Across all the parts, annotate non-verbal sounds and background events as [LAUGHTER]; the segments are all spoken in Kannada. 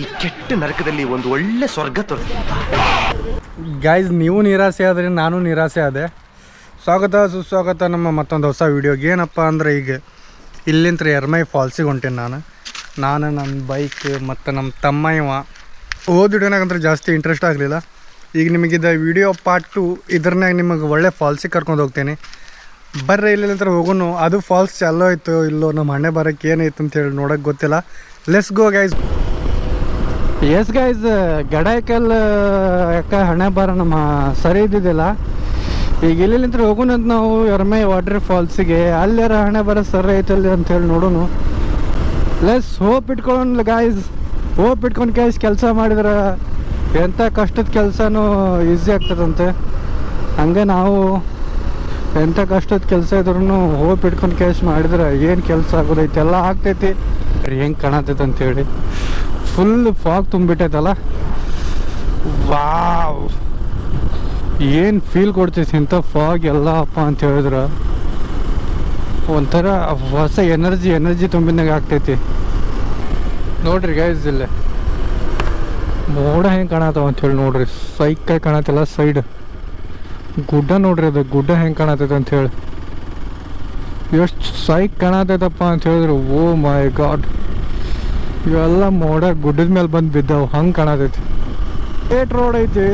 ಈ ಕೆಟ್ಟ ನರಕದಲ್ಲಿ ಒಂದು ಒಳ್ಳೆ ಸ್ವರ್ಗ ತೋರಿಸ್ತೀನಿ. ಗಾಯ್ಸ್ ನೀವು ನಿರಾಸೆ ಆದರೆ ನಾನು ನಿರಾಸೆ ಆದೆ. ಸ್ವಾಗತ, ಸುಸ್ವಾಗತ ನಮ್ಮ ಮತ್ತೊಂದು ಹೊಸ ವೀಡಿಯೋಗೆ ಏನಪ್ಪ ಅಂದ್ರೆ ಈಗ ಇಲ್ಲಿಂತ್ರ ಎರ್ಮೈ ಫಾಲ್ಸಿಗೆ ಹೊಂಟೇನೆ ನಾನು. ನಾನು ನನ್ನ ಬೈಕ್ ಮತ್ತು ನಮ್ಮ ತಮ್ಮ ಇವ ಓದ್ ಜಾಸ್ತಿ ಇಂಟ್ರೆಸ್ಟ್ ಆಗಲಿಲ್ಲ. ಈಗ ನಿಮಗಿದ ವಿಡಿಯೋ ಪಾರ್ಟ್ ಟು ಇದ್ರನ್ಯಾಗ ನಿಮಗೆ ಒಳ್ಳೆ ಫಾಲ್ಸಿಗೆ ಕರ್ಕೊಂಡು ಹೋಗ್ತೇನೆ. ಬರ್ರಿ, ಇಲ್ಲಿಂತ್ರ ಹೋಗೋನು. ಅದು ಫಾಲ್ಸ್ ಚಲೋ ಆಯಿತು, ಇಲ್ಲೋ ನಮ್ಮ ಹಣೆ ಬರೋಕ್ಕೆ ಏನಾಯ್ತು ಅಂತೇಳಿ ನೋಡೋಕೆ ಗೊತ್ತಿಲ್ಲ. Let's go guys yes guys Gadaikal ಯಾಕ ಹಣೆ ಬಾರ ನಮ್ಮ ಸರಿ ಇದ್ದಿದ್ದಿಲ್ಲ. ಈಗ ಇಲ್ಲಿಂತ್ರ ಹೋಗೋಣಂತ ನಾವು ಎರ್ಮೈ ವಾಟರ್ ಫಾಲ್ಸಿಗೆ ಅಲ್ಲಾರ ಹಣೆ ಬರ ಸರಿ ಐತಲ್ಲಿ ಅಂತ ಹೇಳಿ ನೋಡೋಣ ಲೆಸ್ ಹೋಪ್ ಇಟ್ಕೊಂಡು ಗಾಯ್ಸ್ ಹೋಪ್ ಇಟ್ಕೊಂಡು ಕ್ಯಾಶ್ ಕೆಲಸ ಮಾಡಿದ್ರೆ ಎಂಥ ಕಷ್ಟದ ಕೆಲಸನೂ ಈಸಿ ಆಗ್ತದಂತೆ. ಹಂಗೆ ನಾವು ಎಂಥ ಕಷ್ಟದ ಕೆಲಸ ಇದ್ರೂ ಹೋಪ್ ಇಟ್ಕೊಂಡು ಕ್ಯಾಶ್ ಮಾಡಿದ್ರೆ ಏನು ಕೆಲಸ ಆಗೋದೈತೆ, ಎಲ್ಲ ಆಗ್ತೈತಿ. ಹೆಂಗೆ ಕಾಣತೈತೆ ಅಂತೇಳಿ ಫುಲ್ ಫಾಗ್ ತುಂಬಿಟ್ಟೈತಲ್ಲ? ವಾವ್. ಏನು ಫೀಲ್ ಕೊಡ್ತೈತಿ ಇಂಥ ಫಾಗ್ ಎಲ್ಲಪ್ಪ ಅಂತ ಹೇಳಿದ್ರೆ. ಒಂಥರ ಹೊಸ ಎನರ್ಜಿ ಎನರ್ಜಿ ತುಂಬಿದಂಗೆ ಆಗ್ತೈತಿ. ನೋಡ್ರಿ ಗೈಸ್ ಇಲ್ಲೇ. ಮೋಡ ಹೆಂಗೆ ಕಾಣತ್ತವ ಅಂತೇಳಿ ನೋಡ್ರಿ. ಸೈಕ್ ಕಾಣತ್ತಲ್ಲ ಸೈಡ್ ಗುಡ್ಡ ನೋಡ್ರಿ ಅದು, ಗುಡ್ಡ ಹೆಂಗೆ ಕಾಣತೈತೆ ಅಂಥೇಳಿ ಎಷ್ಟು ಸೈಕ್ ಕಾಣತ್ತೈತಪ್ಪ ಅಂತ ಹೇಳಿದ್ರು. ಓ ಮೈ ಗಾಡ್ ಇವೆಲ್ಲ ಮೋಡ ಗುಡ್ಡದ ಮೇಲೆ ಬಂದು ಬಿದ್ದಾವ ಹಂಗೆ ಕಾಣತೈತಿ. ಏಟ್ ರೋಡ್ ಐತಿ.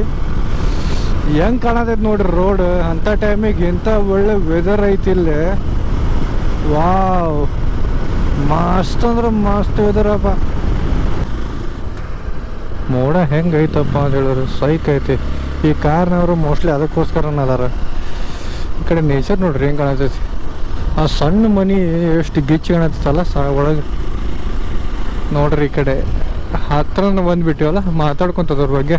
ಹೆಂಗೆ ಕಾಣತೈತಿ ನೋಡ್ರಿ ರೋಡ್ ಅಂಥ ಟೈಮಿಗೆ ಇಂಥ ಒಳ್ಳೆ ವೆದರ್ ಐತಿ ಇಲ್ಲಿ. ವಾವ್ ಮಸ್ತ್ ಅಂದ್ರೆ ಮಸ್ತ್ ವೆದರಪ್ಪ ಮೋಡ ಹೆಂಗೆ ಐತಪ್ಪ ಅಂತ ಹೇಳಿದ್ರು ಸೈಕ್ ಐತಿ. ಈ ಕಾರ್ನವರು ಮೋಸ್ಟ್ಲಿ ಅದಕ್ಕೋಸ್ಕರ ಅದಾರ. ಈ ಕಡೆ ನೇಚರ್ ನೋಡ್ರಿ ಹೆಂಗೆ ಕಾಣತೈತಿ. ಆ ಸಣ್ಣ ಮನಿ ಎಷ್ಟು ಗಿಚ್ಚಿ ಕಾಣತೈತಲ್ಲ ಸ ಒಳಗೆ. ನೋಡ್ರಿ ಈ ಕಡೆ. ಹತ್ರನ ಬಂದ್ಬಿಟ್ಟಿವಲ್ಲ ಮಾತಾಡ್ಕೊಂತದ್ರ ಬಗ್ಗೆ.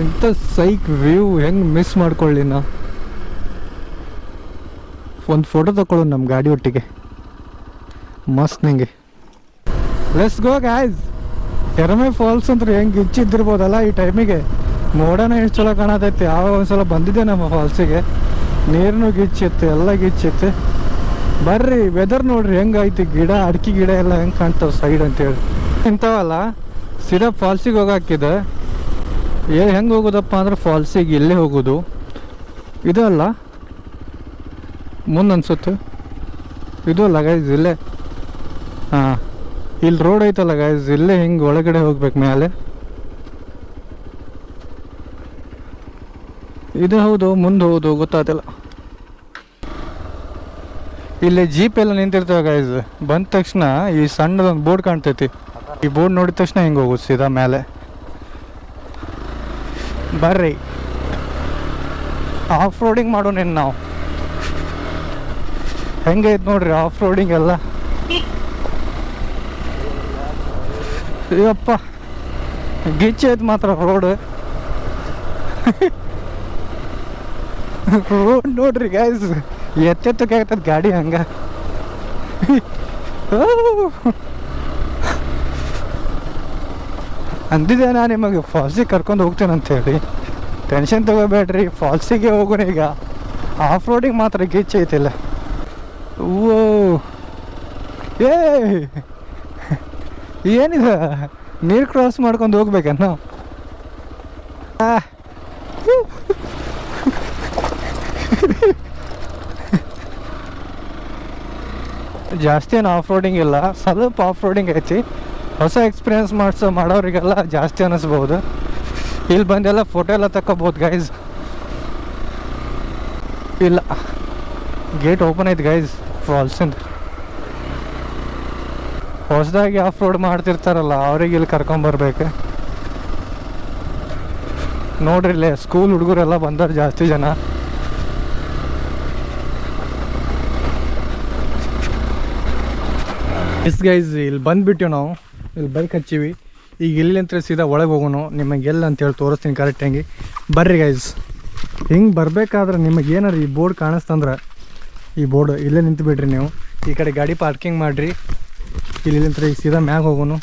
ಇಂಥ ಸೈಕ್ ವ್ಯೂ, ಹೆಂಗೆ ಮಿಸ್ ಮಾಡ್ಕೊಳ್ಳಿ ನಾ. ಒಂದು ಫೋಟೋ ತಗೊಳ್ಳೋ ನಮ್ಮ ಗಾಡಿ ಒಟ್ಟಿಗೆ ಮಸ್ತ್ ನಿಂಗೆ. ಲೆಸ್ ಗೋ ಗಾಯ್ಸ್ ಎರಮೆ ಫಾಲ್ಸ್ ಅಂದ್ರೆ ಹೆಂಗೆ ಇಚ್ಚಿದ್ದಿರ್ಬೋದಲ್ಲ ಈ ಟೈಮಿಗೆ. ಮೋಡನ ಎಷ್ಟು ಚಲೋ ಕಾಣತೈತಿ. ಯಾವಾಗ ಒಂದ್ಸಲ ಬಂದಿದ್ದೆ ನಮ್ಮ ಫಾಲ್ಸಿಗೆ ನೀರನ್ನು ಗಿಚ್ಚಿತ್ತು, ಎಲ್ಲ ಗಿಚ್ಚಿತ್ತು. ಬರ್ರಿ ವೆದರ್ ನೋಡ್ರಿ ಹೆಂಗೈತಿ ಗಿಡ, ಅಡಿಕೆ ಗಿಡ ಎಲ್ಲ ಹೆಂಗೆ ಕಾಣ್ತಾವ ಸೈಡ್ ಅಂತೇಳಿ ಇಂಥವಲ್ಲ, ಸೀದಾ ಫಾಲ್ಸಿಗೆ ಹೋಗಾಕಿದೆ. ಏ, ಹೆಂಗೆ ಹೋಗೋದಪ್ಪ ಅಂದ್ರೆ ಫಾಲ್ಸಿಗೆ ಇಲ್ಲೇ ಹೋಗೋದು? ಇದು ಅಲ್ಲ ಮುಂದೆ ಅನ್ಸುತ್ತೆ ಇದು ಅಲ್ಲ ಗೈಸ್ ಇಲ್ಲೇ. ಹಾಂ ಇಲ್ಲಿ ರೋಡ್ ಐತಲ್ಲ ಗೈಸ್ ಇಲ್ಲೇ ಹಿಂಗೆ ಒಳಗಡೆ ಹೋಗ್ಬೇಕು ಮೇಲೆ ಇದು ಹೌದು, ಮುಂದೆ ಹೌದು, ಗೊತ್ತಾಗ್ತಿಲ್ಲ. ಇಲ್ಲಿ ಜೀಪ್ ಎಲ್ಲ ನಿಂತಿರ್ತವೆ ಗೈಸ್ ಬಂದ ತಕ್ಷಣ ಈ ಸಣ್ಣದೊಂದು ಬೋರ್ಡ್ ಕಾಣ್ತೈತಿ. ಈ ಬೋರ್ಡ್ ನೋಡಿದ ತಕ್ಷಣ ಹಿಂಗೆ ಹೋಗುದು ಸೀದಾ ಮೇಲೆ ಬರ್ರಿ. ಆಫ್ ರೋಡಿಂಗ್ ಮಾಡೋಣ ನಾವು. ಹೆಂಗೈತೆ ನೋಡ್ರಿ ಆಫ್ ರೋಡಿಂಗ್ ಎಲ್ಲ ಅಯ್ಯಪ್ಪ ಗಿಚ್ಚೈತೆ ಮಾತ್ರ ರೋಡ್ ರೋಡ್ [LAUGHS] ನೋಡ್ರಿ ಗಾಯ್ಸ್ ಎತ್ತೆತ್ತಕ್ಕೆ ಕೇಳ್ತದ ಗಾಡಿ ಹಂಗ. ಅಂದಿದ್ದೆ ನಾನು ನಿಮಗೆ ಫಾಲ್ಸಿಗೆ ಕರ್ಕೊಂಡು ಹೋಗ್ತೇನೆ ಅಂತೇಳಿ ಟೆನ್ಷನ್ ತಗೋಬೇಡ್ರಿ ಫಾಲ್ಸಿಗೆ ಹೋಗೋಣ ಈಗ. ಆಫ್ ರೋಡಿಗೆ ಮಾತ್ರ ಗಿಚ್ಚ ಐತಿಲ್ಲ. ಓ ಏ. ಏನಿದೆ? ನೀರು ಕ್ರಾಸ್ ಮಾಡ್ಕೊಂಡು ಹೋಗ್ಬೇಕನ್ನ ಜಾಸ್ತಿ ಏನು ಆಫ್ ರೋಡಿಂಗ್ ಇಲ್ಲ. ಸ್ವಲ್ಪ ಆಫ್ ರೋಡಿಂಗ್ ಐತಿ. ಹೊಸ ಎಕ್ಸ್ಪೀರಿಯನ್ಸ್ ಮಾಡಿಸೋ, ಮಾಡೋರಿಗೆಲ್ಲ ಜಾಸ್ತಿ ಅನ್ನಿಸ್ಬೋದು ಇಲ್ಲಿ ಬಂದೆಲ್ಲ ಫೋಟೋ ಎಲ್ಲ ತಕ್ಕೋಬೋದು ಗೈಸ್ ಇಲ್ಲ. ಗೇಟ್ ಓಪನ್ ಐತೆ ಗೈಸ್ ಫಾಲ್ಸಿಂದ ಹೊಸದಾಗಿ ಆಫ್ ರೋಡ್ ಮಾಡ್ತಿರ್ತಾರಲ್ಲ, ಅವ್ರಿಗೆ ಇಲ್ಲಿ ಕರ್ಕೊಂಬರ್ಬೇಕು ನೋಡ್ರಿ, ಇಲ್ಲೇ ಸ್ಕೂಲ್ ಹುಡುಗರೆಲ್ಲ ಬಂದಾರ ಜಾಸ್ತಿ ಜನ. ಎಸ್ ಗೈಸ್ ಇಲ್ಲಿ ಬಂದ್ಬಿಟ್ಟಿವಿ ನಾವು ಇಲ್ಲಿ ಬೈಕ್ ಹಚ್ಚಿವಿ. ಈಗ ಇಲ್ಲಿಂತ್ರ ಸೀದಾ ಒಳಗೆ ಹೋಗೋಣ. ನಿಮಗೆ ಎಲ್ಲ ಅಂತೇಳಿ ತೋರಿಸ್ತೀನಿ ಕರೆಕ್ಟಾಗಿ ಬರ್ರಿ ಗೈಸ್ ಹಿಂಗೆ ಬರಬೇಕಾದ್ರೆ ನಿಮಗೆ ಏನಾರು ಈ ಬೋರ್ಡ್ ಕಾಣಿಸ್ತಂದ್ರೆ, ಈ ಬೋರ್ಡ್ ಇಲ್ಲೇ ನಿಂತು ಬಿಡ್ರಿ ನೀವು. ಈ ಕಡೆ ಗಾಡಿ ಪಾರ್ಕಿಂಗ್ ಮಾಡಿರಿ. ಇಲ್ಲಿಂತ್ರ ಈಗ ಸೀದಾ ಮ್ಯಾಗ ಹೋಗೋಣ.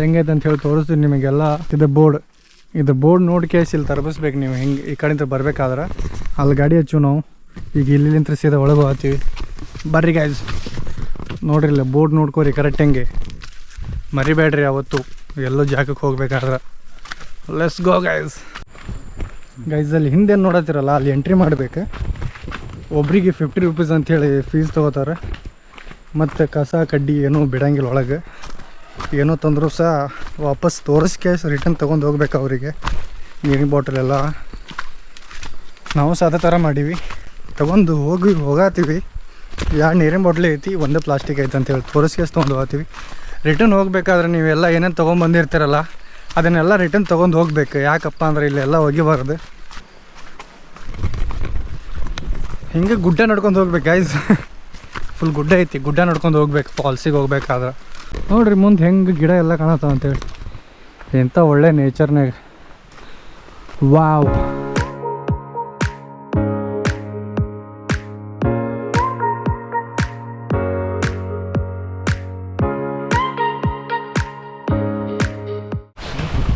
ಹೆಂಗೈತೆ ಅಂತ ಹೇಳಿ ತೋರಿಸ್ತೀನಿ ನಿಮಗೆಲ್ಲ. ಇದು ಬೋರ್ಡ್. ಇದು ಬೋರ್ಡ್ ನೋಡಿ ಕೇಸ್ ಇಲ್ಲಿ ತರಬಿಸ್ಬೇಕು ನೀವು. ಹಿಂಗೆ ಈ ಕಡೆಯಿಂದ ಬರಬೇಕಾದ್ರೆ. ಅಲ್ಲಿ ಗಾಡಿ ಹಚ್ಚು ನಾವು. ಈಗ ಇಲ್ಲಿಂತ್ರ ಸೀದಾ ಒಳಗೆ ಹೋಗ್ತೀವಿ. ಬರ್ರಿ ಗಾಯ್ಸ್ ನೋಡ್ರಿ ಇಲ್ಲ ಬೋರ್ಡ್ ನೋಡ್ಕೋರಿ ಕರೆಕ್ಟ್ ಹೆಂಗೆ. ಮರಿಬೇಡ್ರಿ ಅವತ್ತು ಎಲ್ಲೋ ಜಾಗಕ್ಕೆ ಹೋಗ್ಬೇಕಾದ್ರೆ. ಲೆಸ್ ಗೋ ಗೈಸ್ ಗೈಸಲ್ಲಿ ಅಲ್ಲಿ ಹಿಂದೆ ನೋಡತ್ತಿರಲ್ಲ, ಅಲ್ಲಿ ಎಂಟ್ರಿ ಮಾಡಬೇಕು. ಒಬ್ರಿಗೆ ಫಿಫ್ಟಿ ರುಪೀಸ್ ಅಂಥೇಳಿ ಫೀಸ್ ತೊಗೋತಾರೆ. ಮತ್ತು ಕಸ, ಕಡ್ಡಿ ಏನೂ ಬಿಡಂಗಿಲ್ಲ ಒಳಗೆ. ಏನೋ ತಂದರೂ ಸಹ ವಾಪಸ್ ತೋರಿಸ್ಕೆ ರಿಟರ್ನ್ ತೊಗೊಂಡು ಹೋಗ್ಬೇಕು ಅವರಿಗೆ. ನೀರಿನ ಬಾಟಲ್ ಎಲ್ಲ. ನಾವು ಸಹ ಅದೇ ಥರ ಮಾಡೀವಿ. ತೊಗೊಂಡು ಹೋಗಿ ಹೋಗಾತೀವಿ. ಎರಡು ನೀರಿನ ಬಾಟ್ಲಿ ಐತಿ, ಒಂದೇ ಪ್ಲಾಸ್ಟಿಕ್ ಐತೆ ಅಂತೇಳಿ ತೋರಿಸ್ಕೇಸ್ ತೊಗೊಂಡು ಹೋಗ್ತೀವಿ. ರಿಟರ್ನ್ ಹೋಗ್ಬೇಕಾದ್ರೆ ನೀವೆಲ್ಲ ಏನೇನು ತೊಗೊಂಬಂದಿರ್ತೀರಲ್ಲ ಅದನ್ನೆಲ್ಲ ರಿಟರ್ನ್ ತೊಗೊಂಡು ಹೋಗ್ಬೇಕು. ಯಾಕಪ್ಪ ಅಂದ್ರೆ ಇಲ್ಲೆಲ್ಲ ಹೋಗಿಬಾರ್ದು ಹಿಂಗೆ ಗುಡ್ಡ ನಡ್ಕೊಂಡು ಹೋಗ್ಬೇಕು ಗೈಸ್ ಫುಲ್ [LAUGHS] ಗುಡ್ಡ ಐತಿ, ಗುಡ್ಡ ನಡ್ಕೊಂಡು ಹೋಗ್ಬೇಕು ಫಾಲ್ಸಿಗೆ ಹೋಗ್ಬೇಕಾದ್ರೆ. ನೋಡ್ರಿ, ಮುಂದೆ ಹೆಂಗೆ ಗಿಡ ಎಲ್ಲ ಕಾಣತ್ತಾವ ಅಂತೇಳಿ ಎಂಥ ಒಳ್ಳೆ ನೇಚರ್ನಾಗ ವಾವ್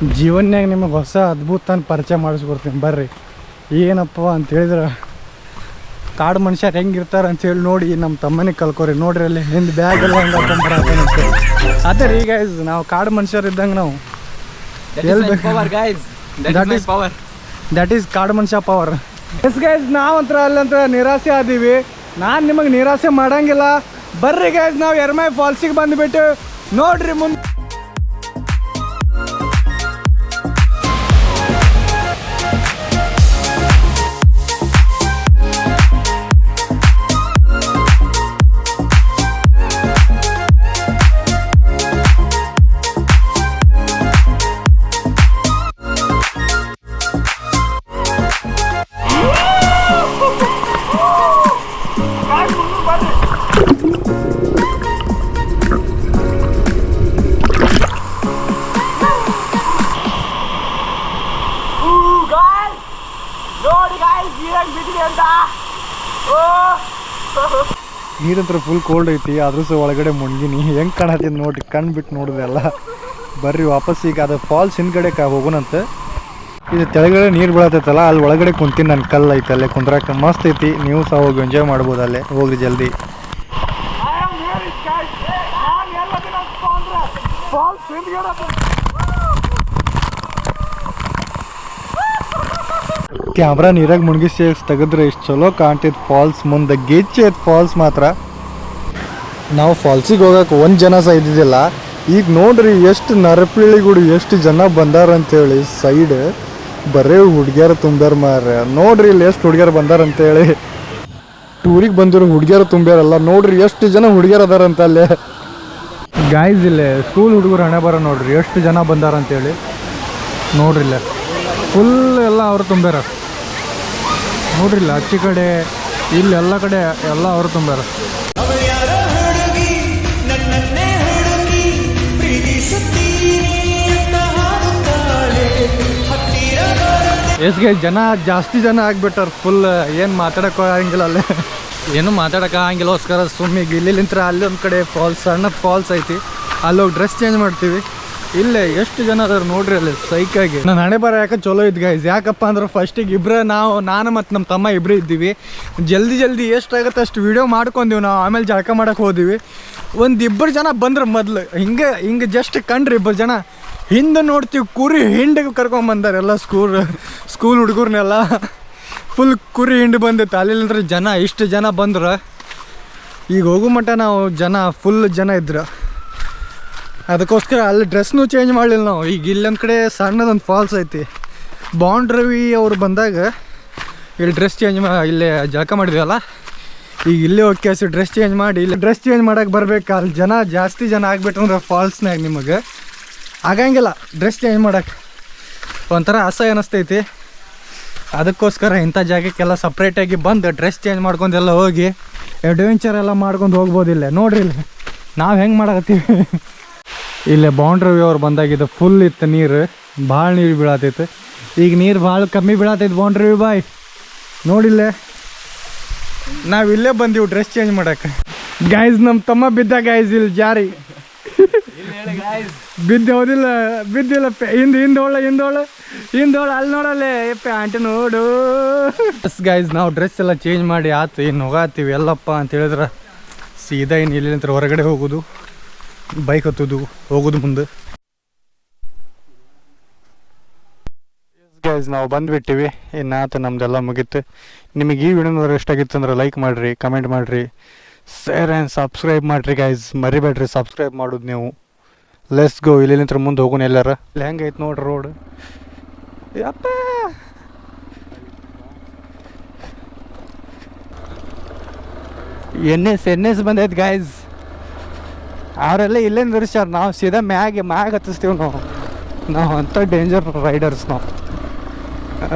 ಜೀವನ್ಯಾಗ ನಿಮಗೆ ಹೊಸ ಅದ್ಭುತ ಪರಿಚಯ ಮಾಡಿಸ್ಕೊಡ್ತೀನಿ. ಬರ್ರಿ. ಏನಪ್ಪ ಅಂತ ಹೇಳಿದ್ರೆ ಕಾಡು ಮನುಷ್ಯರು ಹೆಂಗಿರ್ತಾರೆ ಅಂತೇಳಿ ನೋಡಿ ನಮ್ಮ ತಮ್ಮನಿಗೆ ಕಲ್ಕೋರಿ. ನೋಡ್ರಿ ಅಲ್ಲಿ ಹಿಂದೆ ಬ್ಯಾಗ್ ಎಲ್ಲ ಹೆಂಗೆ ಅದೇ ರೀ ಗೈಸ್ ನಾವು ಕಾಡು ಮನುಷ್ಯರು ಇದ್ದಂಗೆ ನಾವು. ಎಲ್ಲಿ ಬೇಕು? ಪವರ್. ದಟ್ ಈಸ್ ಕಾಡು ಮನುಷ್ಯ ಪವರ್ ಎಸ್ ಗೈಸ್ ನಾವಂತ್ರ ಅಲ್ಲಂತರ ನಿರಾಸೆ ಆದೀವಿ. ನಾನು ನಿಮಗೆ ನಿರಾಸೆ ಮಾಡಂಗಿಲ್ಲ. ಬರ್ರಿ ಗೈಸ್ ನಾವು ಎರ್ಮೈ ಫಾಲ್ಸಿಗೆ ಬಂದುಬಿಟ್ಟು ನೋಡ್ರಿ ಮುಂದೆ ನೀರಂತ್ರ ಫುಲ್ ಕೋಲ್ಡ್ ಐತಿ ಅದ್ರ ಸಹ ಒಳಗಡೆ ಮುಣ್ಗಿನಿ ಹೆಂಗೆ ಕಾಣತ್ತೀನಿ ನೋಡಿ ಕಣ್ಣು ಬಿಟ್ಟು ನೋಡಿದೆ ಎಲ್ಲ ಬರ್ರಿ ವಾಪಸ್ ಈಗ ಅದು ಫಾಲ್ಸ್ ಹಿಂದ್ಗಡೆ ಹೋಗೋಣಂತೆ ಇದು ತೆಳಗಡೆ ನೀರು ಬೀಳತೈತಲ್ಲ ಅಲ್ಲಿ ಒಳಗಡೆ ಕುಂತೀನಿ ನನ್ನ ಕಲ್ಲು ಐತೆ ಅಲ್ಲೇ ಕುಂದ್ರಾಕ ಮಸ್ತ್ ಐತಿ ನೀವು ಸಹ ಹೋಗಿ ಎಂಜಾಯ್ ಮಾಡ್ಬೋದು ಅಲ್ಲೇ ಹೋಗ್ರಿ ಜಲ್ದಿ ಕ್ಯಾಮ್ರಾ ನೀರಾಗ ಮುಣಗಿಸಿ ತೆಗೆದ್ರೆ ಎಷ್ಟು ಚಲೋ ಕಾಣ್ತಿದ್ ಫಾಲ್ಸ್ ಮುಂದೆ ಐತೆ ಫಾಲ್ಸ್ ಮಾತ್ರ. ನಾವು ಫಾಲ್ಸಿಗೆ ಹೋಗಕ್ಕೆ ಒಂದು ಜನ ಸಹ ಇದ್ದಿದ್ದಿಲ್ಲ. ಈಗ ನೋಡ್ರಿ ಎಷ್ಟು ನರಪಿಳಿಗಳು ಎಷ್ಟು ಜನ ಬಂದಾರ ಅಂತೇಳಿ ಸೈಡ್. ಬರೀ ಹುಡುಗಿಯರು ತುಂಬ್ಯಾರ ಮಾರ ನೋಡ್ರಿ ಇಲ್ಲಿ ಎಷ್ಟು ಹುಡುಗಿಯರು ಬಂದಾರ ಅಂತೇಳಿ ಟೂರಿಗೆ ಬಂದಿರೋ ಹುಡುಗಿಯರು ತುಂಬ್ಯಾರಲ್ಲ, ನೋಡ್ರಿ ಎಷ್ಟು ಜನ ಹುಡುಗಿಯರು ಅದಾರಂತ ಅಲ್ಲೇ. ಗಾಯ್ಸ್ ಇಲ್ಲೇ ಸ್ಕೂಲ್ ಹುಡುಗರು ಹಣೆ ಬರ ನೋಡ್ರಿ, ಎಷ್ಟು ಜನ ಬಂದಾರ ಅಂತೇಳಿ ನೋಡ್ರಿ ಇಲ್ಲೇ. ಫುಲ್ ಎಲ್ಲ ಅವರು ತುಂಬ್ಯಾರ. ನೋಡ್ರಿ ಇಲ್ಲ ಆಚೆ ಕಡೆ ಇಲ್ಲಿ ಎಲ್ಲ ಕಡೆ ಎಲ್ಲ ಅವರು ತುಂಬ್ಯಾರ. ಎಸ್ಗೆ ಜನ ಜಾಸ್ತಿ ಜನ ಆಗ್ಬಿಟ್ಟಾರ ಫುಲ್ ಏನು ಮಾತಾಡಕ ಆಗಂಗಿಲ್ಲ ಅಲ್ಲೇ. ಏನು ಮಾತಾಡಕ್ಕೆ ಆಗಂಗಿಲ್ಲೋಸ್ಕರ ಸುಮ್ಮಿಗೆ ಇಲ್ಲಿಂತ್ರ ಅಲ್ಲಿ ಒಂದು ಕಡೆ ಫಾಲ್ಸ್ ಸಣ್ಣ ಫಾಲ್ಸ್ ಐತಿ. ಅಲ್ಲಿ ಹೋಗಿ ಡ್ರೆಸ್ ಚೇಂಜ್ ಮಾಡ್ತೀವಿ. ಇಲ್ಲೇ, ಎಷ್ಟು ಜನ ಅದಾರ ನೋಡ್ರಿ ಅಲ್ಲಿ ಸೈಕಾಗಿ ನಾನು ಹಣೆ ಬರ ಯಾಕೆ ಚಲೋ ಇದ್ ಗೈಸ್ ಯಾಕಪ್ಪ ಅಂದ್ರೆ ಫಸ್ಟಿಗೆ ಇಬ್ರ ನಾವು, ನಾನು ಮತ್ತು ನಮ್ಮ ತಮ್ಮ ಇಬ್ಬರು ಇದ್ದೀವಿ. ಜಲ್ದಿ ಜಲ್ದಿ ಎಷ್ಟಾಗುತ್ತೆ ಅಷ್ಟು ವಿಡಿಯೋ ಮಾಡ್ಕೊಂಡಿವಿ ನಾವು, ಆಮೇಲೆ ಜಳಕ ಮಾಡಕ್ಕೆ ಹೋದಿವಿ. ಒಂದು ಇಬ್ಬರು ಜನ ಬಂದ್ರೆ ಮೊದಲು. ಹಿಂಗೆ ಹಿಂಗೆ ಜಸ್ಟ್ ಕಂಡ್ರಿ ಇಬ್ಬರು ಜನ. ಹಿಂದೆ ನೋಡ್ತೀವಿ, ಕುರಿ ಹಿಂಡಿಗೆ ಕರ್ಕೊಂಬಂದಾರೆ ಎಲ್ಲ ಸ್ಕೂಲ್ ಸ್ಕೂಲ್ ಹುಡುಗರ್ನೆಲ್ಲ. ಫುಲ್ ಕುರಿ ಹಿಂಡು ಬಂದಿತ್ತು. ಅಲ್ಲಿಂದ್ರೆ ಜನ, ಇಷ್ಟು ಜನ ಬಂದ್ರೆ. ಈಗ ಹೋಗೋ ಮಟ್ಟ ನಾವು ಜನ ಫುಲ್ ಜನ ಇದ್ರು. ಅದಕ್ಕೋಸ್ಕರ ಅಲ್ಲಿ ಡ್ರೆಸ್ನು ಚೇಂಜ್ ಮಾಡಲಿಲ್ಲ ನಾವು. ಈಗ ಇಲ್ಲೊಂದು ಕಡೆ ಸಣ್ಣದೊಂದು ಫಾಲ್ಸ್ ಐತಿ. ಬಾಂಡ್ ರವಿ ಅವ್ರು ಬಂದಾಗ ಇಲ್ಲಿ ಡ್ರೆಸ್ ಚೇಂಜ್ ಮಾ ಇಲ್ಲೇ ಜಳಕ ಮಾಡಿದ್ವಲ್ಲ? ಈಗ ಇಲ್ಲೇ ಕೇಸಿ ಡ್ರೆಸ್ ಚೇಂಜ್ ಮಾಡಿ, ಇಲ್ಲಿ ಡ್ರೆಸ್ ಚೇಂಜ್ ಮಾಡಕ್ಕೆ ಬರಬೇಕು. ಅಲ್ಲಿ ಜನ ಜಾಸ್ತಿ ಜನ ಆಗ್ಬಿಟ್ಟು ಅಂದ್ರೆ ಫಾಲ್ಸ್ನಾಗ ನಿಮಗೆ. ಆಗಂಗಿಲ್ಲ ಡ್ರೆಸ್ ಚೇಂಜ್ ಮಾಡಕ್ಕೆ ಒಂಥರ ಅಸಹ್ಯ ಅನ್ನಿಸ್ತೈತಿ ಅದಕ್ಕೋಸ್ಕರ ಇಂಥ ಜಾಗಕ್ಕೆಲ್ಲ ಸಪ್ರೇಟಾಗಿ ಬಂದು ಡ್ರೆಸ್ ಚೇಂಜ್ ಮಾಡ್ಕೊಂಡೆಲ್ಲ ಹೋಗಿ ಅಡ್ವೆಂಚರ್ ಎಲ್ಲ ಮಾಡ್ಕೊಂಡು ಹೋಗ್ಬೋದಿಲ್ಲ. ನೋಡ್ರಿ ಇಲ್ಲಿ. ನಾವು ಹೆಂಗೆ ಮಾಡಕತ್ತೀವಿ? [LAUGHS] ಇಲ್ಲೇ ಬೌಂಡ್ರವಿ ಅವ್ರು ಬಂದಾಗಿದ್ದು ಫುಲ್ ಇತ್ತು ನೀರು. ಭಾಳ ನೀರು ಬೀಳತೈತೆ. ಈಗ ನೀರು ಭಾಳ ಕಮ್ಮಿ ಬೀಳತೈತೆ ವ್ಯೂ ಬಾಯ್. ನೋಡಿಲ್ಲೇ. ನಾವು ಇಲ್ಲೇ ಬಂದೀವಿ ಡ್ರೆಸ್ ಚೇಂಜ್ ಮಾಡಕ್ಕೆ ಗಾಯ್ಸ್ ನಮ್ಮ ತಮ್ಮ ಬಿದ್ದ ಗಾಯ್ಸ್ ಇಲ್ಲಿ ಜಾರಿ. ಬಿದ್ದು ಹೌದಿಲ್ಲ ಬಿದ್ದಿಲ್ಲ ಹಿಂದೆ, ಹಿಂದ್ ಹಿಂದೋಳ ಹಿಂದೋಳ ಹಿಂದೋಳ ಅಲ್ಲಿ ನೋಡಲ್ಲೇ. ಯಪ್ಪ ಆಂಟಿ ನೋಡು. ಎಸ್ ಗಾಯ್ಸ್ ನಾವು ಡ್ರೆಸ್ ಎಲ್ಲ ಚೇಂಜ್ ಮಾಡಿ ಆತು ಇನ್ನು ಹೋಗಾತೀವಿ ಎಲ್ಲಪ್ಪ ಅಂತ ಹೇಳಿದ್ರೆ ಸೀದಾ ಏನು ಇಲ್ಲಿ ಹೊರಗಡೆ ಹೋಗೋದು. ಬೈಕ್ ಹತ್ತೋದು, ಹೋಗೋದು ಮುಂದೆ. ಗೈಸ್ ನಾವು ಬಂದುಬಿಟ್ಟಿವಿ. ಇನ್ನಾತ ನಮ್ದೆಲ್ಲ ಮುಗೀತು. ನಿಮಗೆ ಈ ವಿಡಿಯೋ ಇಷ್ಟ ಅಂದ್ರೆ ಲೈಕ್ ಮಾಡಿರಿ ಕಮೆಂಟ್ ಮಾಡಿರಿ ಶೇರ್ ಆ್ಯಂಡ್ ಸಬ್ಸ್ಕ್ರೈಬ್ ಮಾಡಿರಿ ಗೈಸ್ ಮರಿಬೇಡ್ರಿ ಸಬ್ಸ್ಕ್ರೈಬ್ ಮಾಡೋದು ನೀವು. ಲೆಸ್ ಗೋ ಇಲ್ಲಿ ನಿಂತ್ರ ಮುಂದೆ ಹೋಗೋಣ ಎಲ್ಲಾರ. ಇಲ್ಲಿ ಹೆಂಗೈತೆ ನೋಡ್ರಿ ರೋಡ್ ಯಪ್ಪ! ಎನ್ ಎಸ್ ಎನ್ ಎಸ್ ಬಂದೈತೆ ಗೈಸ್ ಅವರೆಲ್ಲ ಇಲ್ಲೇ ನಿಲ್ಲಿಸ್ಯಾರ ನಾವು ಸೀದಾ ಮ್ಯಾಗೆ, ಮ್ಯಾಗ ಹತ್ತಿಸ್ತೀವಿ ನಾವು. ನಾವು ಅಂಥ ಡೇಂಜರ್ ರೈಡರ್ಸ್ ನಾವು.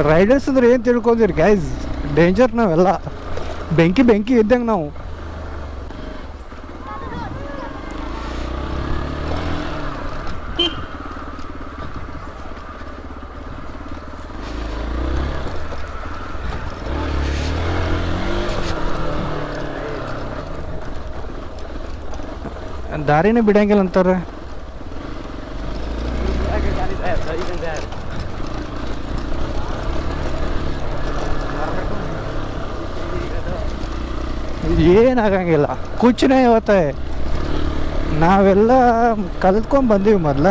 ರೈಡರ್ಸ್ ಅಂದ್ರೆ ಏನು ತಿಳ್ಕೊಂಡಿರಿ ಗೈಸ್ ಡೇಂಜರ್ ನಾವೆಲ್ಲ. ಬೆಂಕಿ ಬೆಂಕಿ ಇದ್ದಂಗೆ ನಾವು. ದಾರಿನೇ ಬಿಡಂಗಿಲ್ಲ ಅಂತಾರೆ ಏನಾಗಂಗಿಲ್ಲ. ಕುಚ್ಚನೇ ಇವತ್ತೆ. ನಾವೆಲ್ಲ ಕಲ್ತ್ಕೊಂಡು ಬಂದೀವಿ ಮೊದ್ಲ.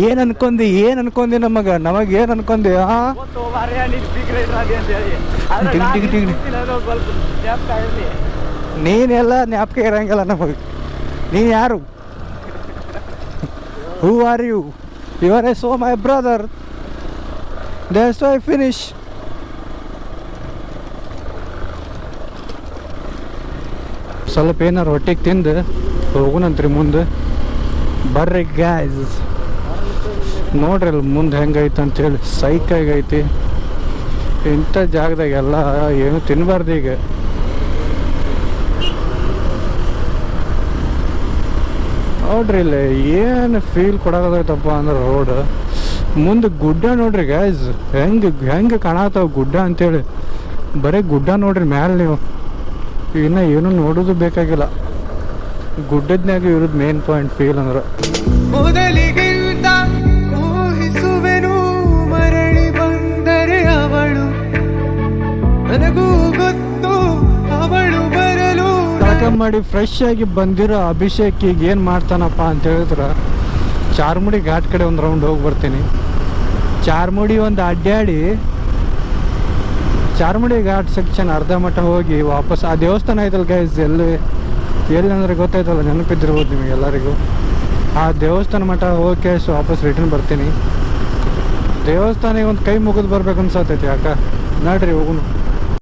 ಏನ್ ಅನ್ಕೊಂಡಿ ಏನ್ ಅನ್ಕೊಂಡಿ ನಮಗ? ನಮಗ ಏನ್ ಅನ್ಕೊಂಡಿ ಟಿಗ್. ನೀನೆಲ್ಲ ಜ್ಞಾಪಕ ಇರಂಗಿಲ್ಲ ನಮಗ. ನೀನು ಯಾರು? Who are you your a so my brother thus I finish ಸ್ವಲ್ಪ ಏನಾರು ಹೊಟ್ಟಿಗೆ ತಿಂದು ಹೋಗುನಂತ್ರಿ ಮುಂದೆ. ಬರ್ರಿ ಗ್ಯಾಸ್ ನೋಡ್ರಿ ಅಲ್ಲಿ ಮುಂದೆ ಹೆಂಗೈತೆ ಅಂತೇಳಿ. ಸೈಕಾಗೈತಿ ಇಂಥ ಜಾಗದಾಗೆಲ್ಲ ಏನು ತಿನ್ನಬಾರ್ದು ಈಗ. ನೋಡ್ರಿ ಇಲ್ಲ ಏನು ಫೀಲ್ ಕೊಡೋದೈತಪ್ಪ ಅಂದ್ರೆ ರೋಡ್ ಮುಂದೆ ಗುಡ್ಡ ನೋಡ್ರಿ ಗ್ಯಾಸ್ ಹೆಂಗೆ ಹೆಂಗೆ ಕಾಣತ್ತಾವ ಗುಡ್ಡ ಅಂತೇಳಿ. ಬರೀ ಗುಡ್ಡ ನೋಡ್ರಿ ಮ್ಯಾಲೆ ನೀವು. ಇನ್ನು ಏನು ನೋಡೋದು ಬೇಕಾಗಿಲ್ಲ. ಗುಡ್ಡದ್ನಾಗ ಇರೋದು ಮೇನ್ ಪಾಯಿಂಟ್ ಫೀಲ್ ಅಂದ್ರೆ. ಮೊದಲಿಗಿಂತ ಊಹಿಸುವೆನು ಮರಳಿ ಬಂದರೆ ಅವಳು. ನನಗೂ ಗೊತ್ತು ಅವಳು ಬರಲು ಕಳಕ ಮಾಡಿ ಫ್ರೆಶ್ ಆಗಿ ಬಂದಿರೋ ಅಭಿಷೇಕ್ ಈಗ ಏನು ಮಾಡ್ತಾನಪ್ಪ ಅಂತ ಹೇಳಿದ್ರೆ ಚಾರ್ಮುಡಿ ಘಾಟ್ ಕಡೆ ಒಂದು ರೌಂಡ್ ಹೋಗಿ ಬರ್ತೀನಿ. ಚಾರ್ಮುಡಿ ಒಂದು ಅಡ್ಡಾಡಿ ಚಾರ್ಮುಡಿ ಘಾಟ್ ಸೆಕ್ಷನ್ ಅರ್ಧ ಮಟ್ಟ ಹೋಗಿ ವಾಪಸ್ ಆ ದೇವಸ್ಥಾನ ಐತಲ್ಲ ಗೈಸ್ ಎಲ್ಲಿ ಎಲ್ಲಿ ಅಂದ್ರೆ ಗೊತ್ತಾಯ್ತಲ್ಲ, ನೆನಪಿದ್ದಿರ್ಬೋದು ನಿಮಗೆ ಎಲ್ಲರಿಗೂ. ಆ ದೇವಸ್ಥಾನ ಮಠ ಹೋಗಿ ವಾಪಸ್ ರಿಟರ್ನ್ ಬರ್ತೀನಿ. ದೇವಸ್ಥಾನಿಗೆ ಒಂದು ಕೈ ಮುಗಿದು ಬರ್ಬೇಕು ಅನ್ಸತ್ತೈತಿ ಅಕ್ಕ ನಡ್ರಿ, ಹೋಗುನು.